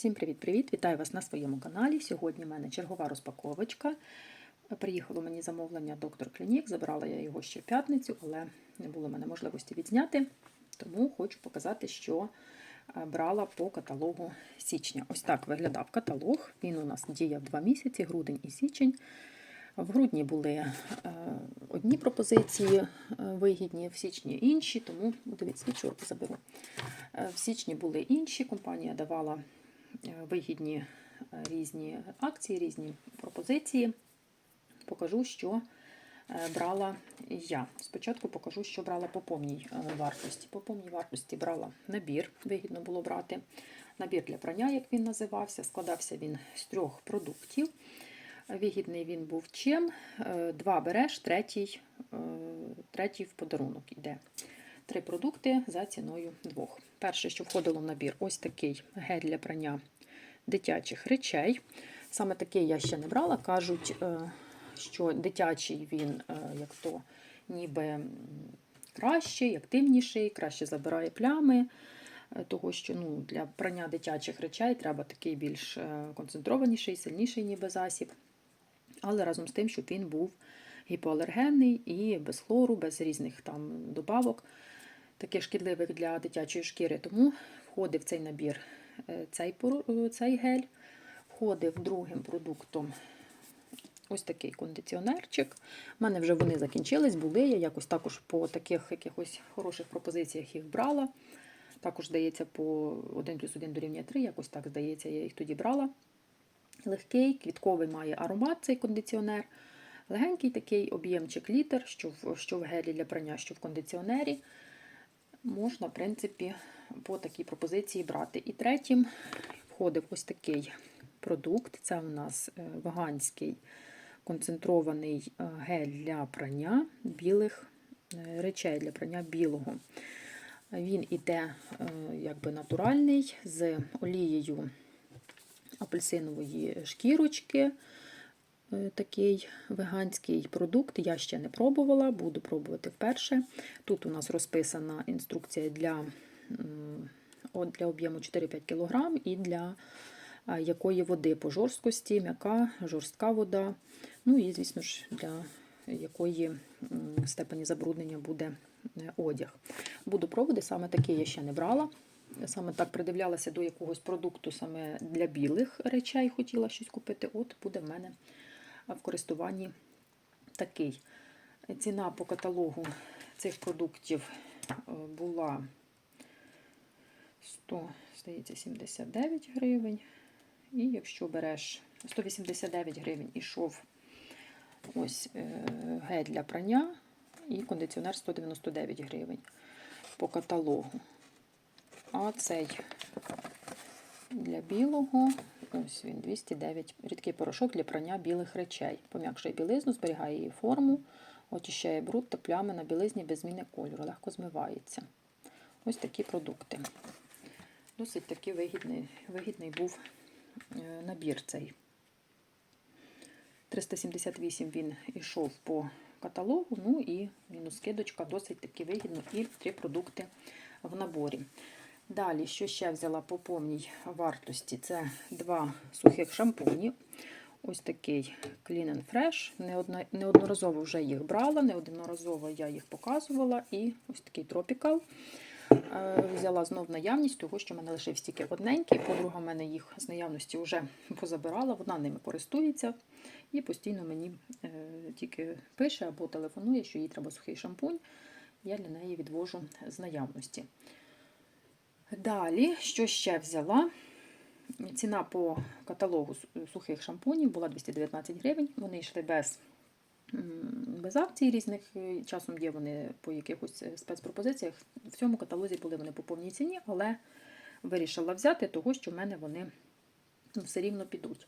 Всім привіт-привіт! Вітаю вас на своєму каналі. Сьогодні в мене чергова розпаковочка. Приїхало мені замовлення доктор Клінік. Забрала я його ще в п'ятницю, але не було в мене можливості відзняти. Тому хочу показати, що е, брала по каталогу січня. Ось так виглядав каталог. Він у нас діяв 2 місяці, грудень і січень. В грудні були е, одні пропозиції е, вигідні, в січні інші, тому дивіться, відчурку заберу. В січні були інші, компанія давала вигідні е, різні акції, різні пропозиції. Покажу, що е, брала я. Спочатку покажу, що брала по повній е, вартості. По повній вартості брала набір, вигідно було брати. Набір для прання, як він називався, складався він з трьох продуктів. Вигідний він був чим. Е, Два береш, третій, е, третій в подарунок іде. Три продукти за ціною двох. Перше, що входило в набір, ось такий гель для прання дитячих речей. Саме такий я ще не брала. Кажуть, е, що дитячий він е, як то ніби кращий, активніший, краще забирає плями. е, Того, що ну, для прання дитячих речей треба такий більш концентрованіший, сильніший ніби засіб. Але разом з тим, щоб він був гіпоалергенний і без хлору, без різних там добавок, таких шкідливих для дитячої шкіри. Тому входив в цей набір е, цей, е, цей гель, входив другим продуктом ось такий кондиціонерчик. У мене вже вони закінчились, були. Я якось також по таких якихось хороших пропозиціях їх брала. Також, здається, по 1 плюс 1 дорівнює 3, якось так, здається, я їх тоді брала. Легкий, квітковий має аромат цей кондиціонер. Легенький такий об'ємчик літр, що в, що в гелі для прання, що в кондиціонері. Можна, в принципі, по такій пропозиції брати. І третім входив ось такий продукт. Це у нас е, веганський концентрований е, гель для прання білих е, речей, для прання білого. Він іде якби натуральний з олією апельсинової шкірочки. Е, Такий веганський продукт. Я ще не пробувала, буду пробувати вперше. Тут у нас розписана інструкція для, для об'єму 4-5 кг і для якої води по жорсткості, м'яка, жорстка вода. Ну і, звісно ж, для якої степені забруднення буде е, одяг. Буду пробувати, саме такий я ще не брала. Саме так придивлялася до якогось продукту саме для білих речей, хотіла щось купити. От буде в мене в користуванні такий. Ціна по каталогу цих продуктів е, була 100, здається, 79 гривень. І якщо береш 189 гривень ішов ось е, гель для прання і кондиціонер 199 гривень по каталогу. А цей для білого, ось він 209 рідкий порошок для прання білих речей. Пом'якшує білизну, зберігає її форму, очищає бруд та плями на білизні без зміни кольору, легко змивається. Ось такі продукти. Досить таки вигідний, вигідний був е, набір цей. 378 він йшов по каталогу, ну і мінус скидочка досить таки вигідно і три продукти в наборі. Далі, що ще взяла по повній вартості? Це два сухих шампуні. Ось такий Clean and Fresh. Неодноразово вже їх брала, неодноразово я їх показувала. І ось такий Tropical. Е, Взяла знов наявність, того, що в мене лишився тільки одненький. Подруга в мене їх з наявності вже позабирала, вона ними користується і постійно мені е, тільки пише або телефонує, що їй треба сухий шампунь. Я для неї відвожу з наявності. Далі, що ще взяла? Ціна по каталогу сухих шампунів була 219 гривень. Вони йшли без, без акцій різних. е, Часом є вони по якихось е, спецпропозиціях. В цьому каталозі були вони по повній ціні, але вирішила взяти, того, що в мене вони ну, все рівно підуть.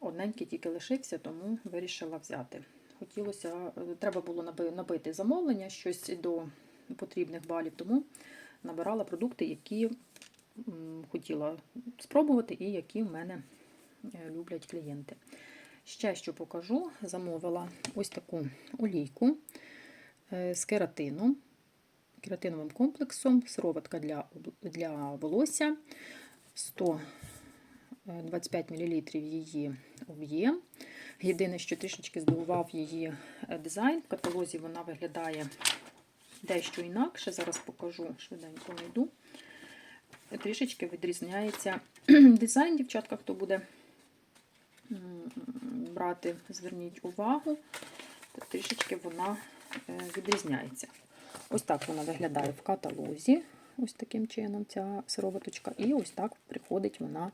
Одненький тільки лишився, тому вирішила взяти. Хотілося, е, треба було набити замовлення, щось до потрібних балів, тому набирала продукти, які хотіла спробувати і які в мене е, люблять клієнти. Ще що покажу, замовила ось таку олійку е, з кератином, кератиновим комплексом, сироватка для, для волосся 100 е, 25 мл її об'єм. Єдине, що трішечки здивував її дизайн. В каталозі вона виглядає дещо інакше. Зараз покажу, швиденько знайду. Трішечки відрізняється дизайн, дівчатка, хто буде брати, зверніть увагу. Трішечки вона е, відрізняється. Ось так вона виглядає в каталозі. Ось таким чином ця сироваточка. І ось так приходить вона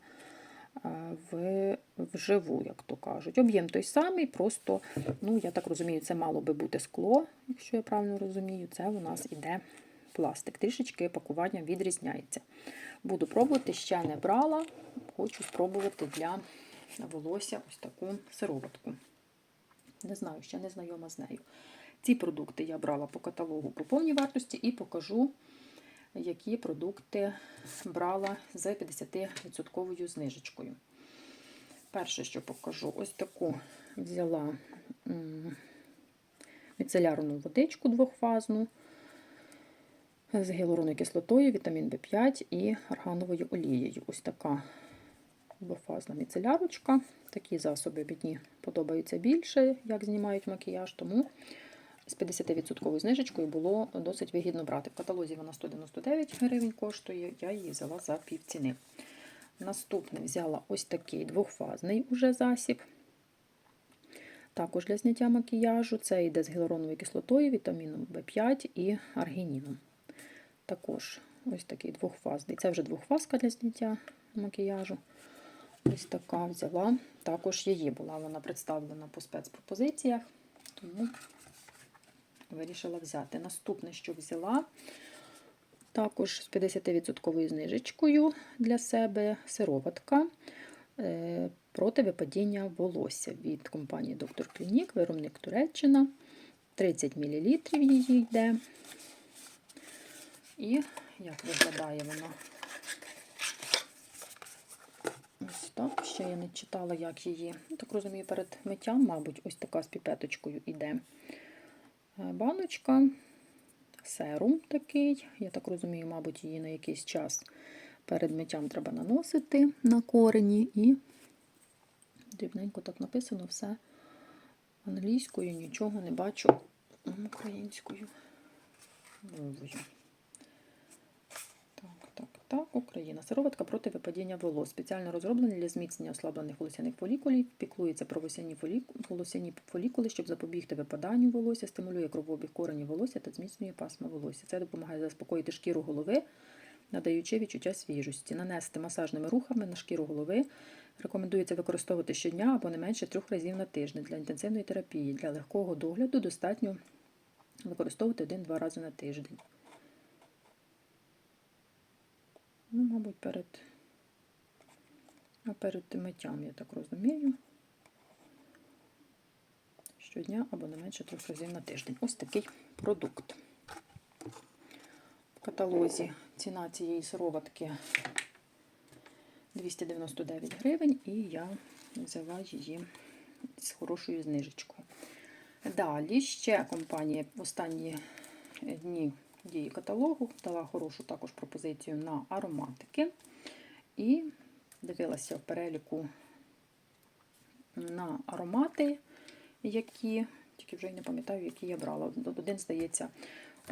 в, вживу, як то кажуть. Об'єм той самий, просто, ну, я так розумію, це мало би бути скло, якщо я правильно розумію, це у нас іде пластик. Трішечки пакування відрізняється. Буду пробувати, ще не брала, хочу спробувати для волосся ось таку сироватку. Не знаю, ще не знайома з нею. Ці продукти я брала по каталогу по повній вартості і покажу, які продукти брала з 50% знижечкою. Перше, що покажу, ось таку взяла міцелярну водичку двохфазну з гіалуронною кислотою, вітамін В5 і аргановою олією. Ось така двофазна міцелярочка. Такі засоби мені подобаються більше, як знімають макіяж, тому з 50% знижечкою було досить вигідно брати. В каталозі вона 199 гривень коштує, я її взяла за півціни. Наступне взяла ось такий двохфазний уже засіб. Також для зняття макіяжу. Це йде з гіалуроновою кислотою, вітаміном В5 і аргініном. Також ось такий двохфазний. Це вже двохфазка для зняття макіяжу. Ось така взяла. Також її була вона представлена по спецпропозиціях, тому вирішила взяти. Наступне, що взяла, також з 50% знижечкою для себе сироватка е, проти випадіння волосся від компанії Доктор Клінік, виробник Туреччина. 30 мл її йде. І як виглядає вона? Ось так. Ще я не читала, як її. Так розумію, перед миттям, мабуть, ось така з піпеточкою йде баночка, серум такий. Я так розумію, мабуть, її на якийсь час перед миттям треба наносити на корені. І дрібненько так написано все англійською, нічого не бачу українською мовою. Так, Україна. Сироватка проти випадіння волос. Спеціально розроблена для зміцнення ослаблених волосяних фолікулів. Піклується про волосяні фолікули, щоб запобігти випаданню волосся, стимулює кровообіг коренів волосся та зміцнює пасма волосся. Це допомагає заспокоїти шкіру голови, надаючи відчуття свіжості. Нанести масажними рухами на шкіру голови. Рекомендується використовувати щодня або не менше трьох разів на тиждень для інтенсивної терапії. Для легкого догляду достатньо використовувати один-два рази на тиждень. Ну, мабуть, перед, перед миттям, я так розумію. Щодня або не менше трьох разів на тиждень. Ось такий продукт. В каталозі ціна цієї сироватки 299 гривень, і я взяла її з хорошою знижечкою. Далі ще компанія в останні дні дії каталогу дала хорошу також пропозицію на ароматики. І дивилася в переліку на аромати, які, тільки вже й не пам'ятаю, які я брала. Один, здається,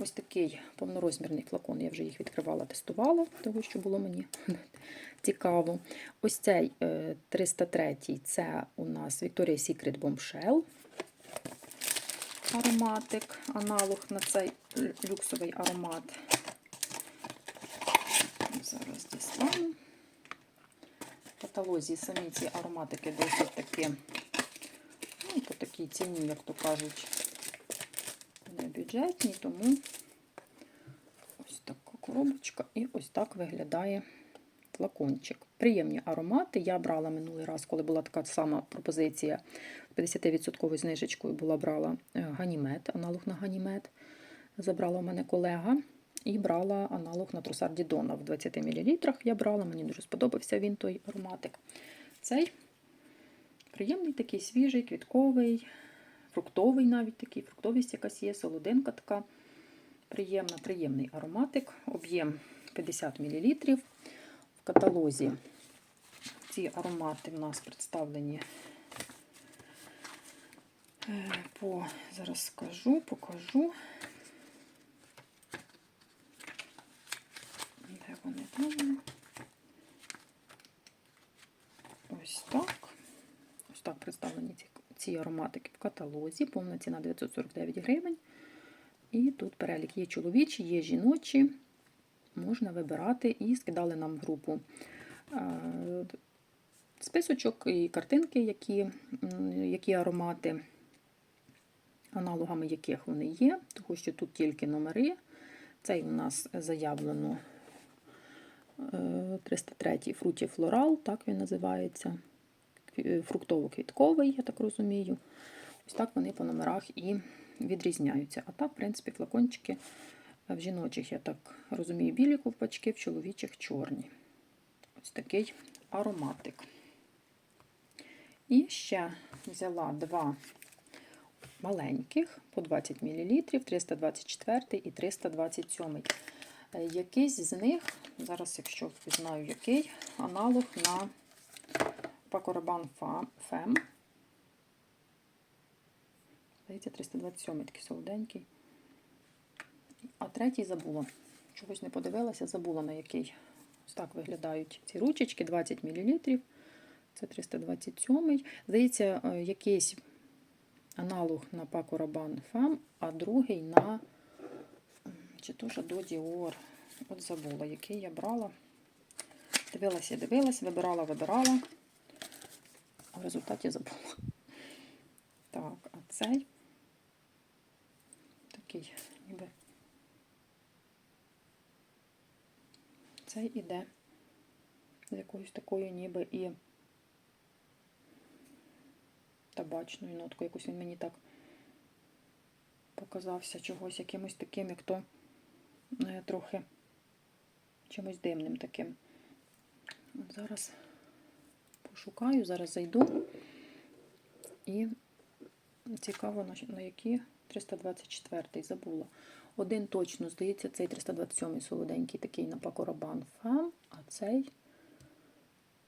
ось такий повнорозмірний флакон. Я вже їх відкривала, тестувала, того, що було мені цікаво. Ось цей 303 це у нас Victoria's Secret Bombshell ароматик, аналог на цей люксовий аромат. Зараз дістану. В каталозі самі ці ароматики досить таки, ну, по такій ціні, як то кажуть, не бюджетні, тому ось така коробочка і ось так виглядає флакончик. Приємні аромати. Я брала минулий раз, коли була така сама пропозиція 50% знижечкою була брала е, ганімет, аналог на ганімет. Забрала у мене колега і брала аналог на трусар Дідона в 20 мл. Я брала, мені дуже сподобався він той ароматик. Цей приємний такий свіжий, квітковий, фруктовий навіть такий, фруктовість якась є, солодинка така. Приємна, приємний ароматик, об'єм 50 мл. Каталозі ці аромати в нас представлені е, по, зараз скажу, покажу. Де вони там? Ось так. Ось так представлені ці, ці ароматики в каталозі. Повна ціна 949 гривень. І тут перелік є чоловічі, є жіночі. Можна вибирати і скидали нам в групу е, списочок і картинки, які, які аромати, аналогами яких вони є, тому що тут тільки номери. Цей у нас заявлено е, 303 фруті флорал, так він називається. Е, Фруктово-квітковий, я так розумію. Ось так вони по номерах і відрізняються. А так, в принципі, флакончики в жіночих, я так розумію, білі ковпачки, в чоловічих чорні. Ось такий ароматик. І ще взяла два маленьких по 20 мл, 324 і 327. Е, Якийсь з них, зараз, якщо знаю який, аналог на Пакорабан Фем. Здається, 327 такий солоденький. А третій забула. Чогось не подивилася, забула на який. Ось так виглядають ці ручечки, 20 мл. Це 327. Здається, е, якийсь аналог на Paco Rabanne Femme, а другий на чи то до Dior. От забула, який я брала. Дивилася, дивилася, вибирала, вибирала. А в результаті забула. Так, а цей такий, ніби. Цей іде з якоюсь такою ніби і табачною ноткою. Якось він мені так показався чогось якимось таким, як то е, трохи чимось димним таким. Зараз пошукаю, зараз зайду і цікаво, на, які 324 забула. Один точно, здається, цей 327-й солоденький такий на Пакорабан Фам, а цей,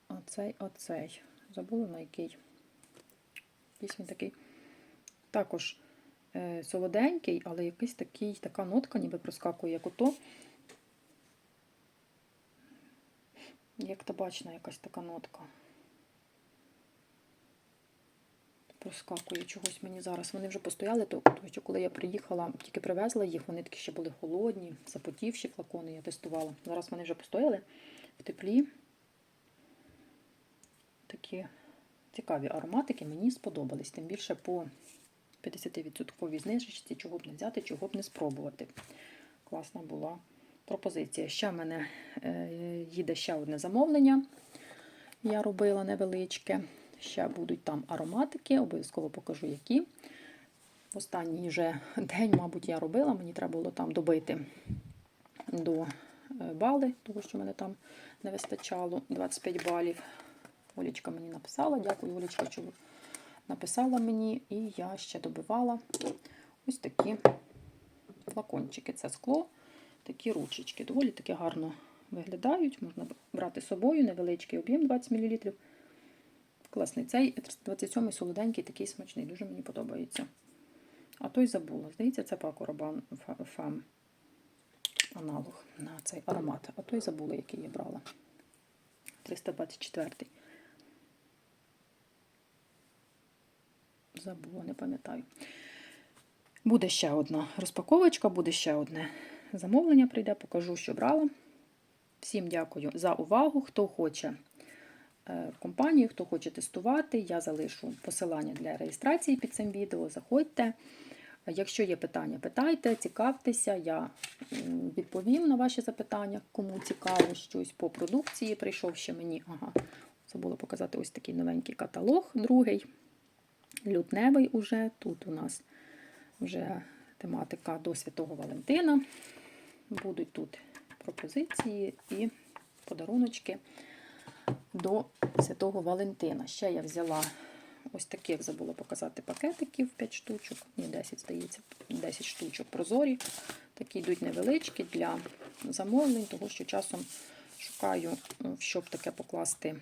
оцей, оцей. Забула на який. Він такий. Також е, солоденький, але якийсь такий, така нотка ніби проскакує, як ото. Як табачна якась така нотка. Проскакує чогось мені зараз. Вони вже постояли, то що коли я приїхала, тільки привезла їх, вони такі ще були холодні, запотівші флакони, я тестувала. Зараз вони вже постояли в теплі. Такі цікаві ароматики мені сподобались. Тим більше по 50% знижечці, чого б не взяти, чого б не спробувати. Класна була пропозиція. Ще в мене е, їде ще одне замовлення. Я робила невеличке. Ще будуть там ароматики, обов'язково покажу, які. В останній вже день, мабуть, я робила, мені треба було там добити до е, бали, тому що мене там не вистачало 25 балів. Олічка мені написала. Дякую, Олічка, що написала мені. І я ще добивала ось такі флакончики. Це скло, такі ручечки. Доволі таки гарно виглядають. Можна брати з собою, невеличкий об'єм 20 мл. Класний. Цей 327 солоденький, такий смачний, дуже мені подобається. А той забула. Здається, це Rabanne Femme аналог на цей аромат. А той забула, який я брала. 324. Забула, не пам'ятаю. Буде ще одна розпаковочка, буде ще одне замовлення. Прийде, покажу, що брала. Всім дякую за увагу. Хто хоче в компанію, хто хоче тестувати, я залишу посилання для реєстрації під цим відео. Заходьте. Якщо є питання, питайте, цікавтеся, я відповім на ваші запитання, кому цікаво щось по продукції. Прийшов ще мені. Ага, забула показати ось такий новенький каталог, другий, лютневий уже. Тут у нас вже тематика до Святого Валентина. Будуть тут пропозиції і подаруночки до Святого Валентина. Ще я взяла ось таких, забула показати пакетиків 5 штучок, ні, 10, здається, 10 штучок прозорі. Такі йдуть невеличкі для замовлень, тому що часом шукаю, в що б таке покласти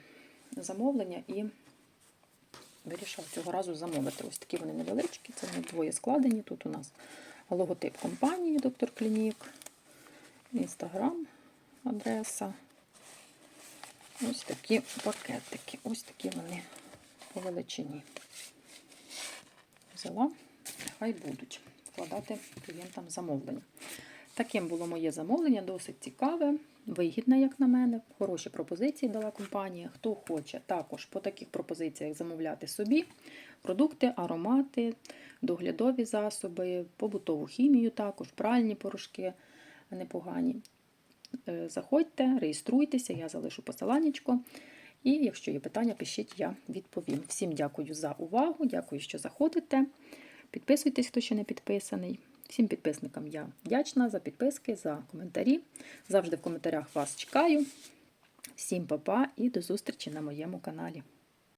замовлення і вирішила цього разу замовити. Ось такі вони невеличкі, це вони двоє складені. Тут у нас логотип компанії Доктор Клінік, інстаграм, адреса. Ось такі пакетики. Ось такі вони по величині. Взяла, хай будуть вкладати клієнтам замовлення. Таким було моє замовлення, досить цікаве, вигідне, як на мене. Хороші пропозиції дала компанія. Хто хоче також по таких пропозиціях замовляти собі продукти, аромати, доглядові засоби, побутову хімію, також пральні порошки непогані. Е, Заходьте, реєструйтеся, я залишу посиланнячко. І якщо є питання, пишіть, я відповім. Всім дякую за увагу, дякую, що заходите. Підписуйтесь, хто ще не підписаний. Всім підписникам я вдячна за підписки, за коментарі. Завжди в коментарях вас чекаю. Всім па-па і до зустрічі на моєму каналі.